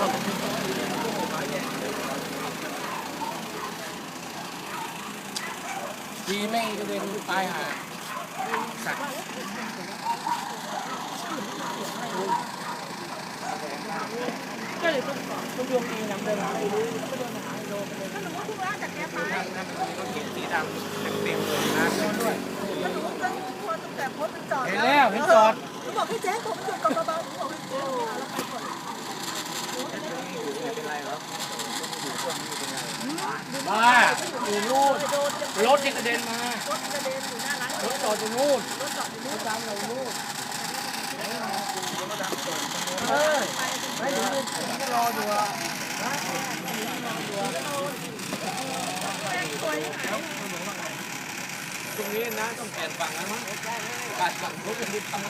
ดีแม่งจะเด็นตายหาสัตว์ก็เลยต้องต้องโยมเองนำเดินหาอะไรรู้ก็เดินหาไอโลไปเลยถ้าหนูว่าทุกร้านจากแกไปนะก็เขียนสีดำเต็มๆเลยนะด้วยถ้าหนูว่าเจอทุกคนตั้งแต่โพสต์จอดเห็นแล้วเห็นจอดหนูบอกให้เจ๊ผมหยุดก่อนเบาๆหนูบอก บ้าอยู่นู่นรถที่กระเด็นมารถกระเด็นอยู่หน้าร้านรถจอดอยู่นู่นรถจอดอยู่รนู่นถดำเรานู่นเออไม่ถึงก็รออยู่อะสวยหายตรงนี้นะต้องแปลนฝั่งนะมั้งการฝั่งรถเป็น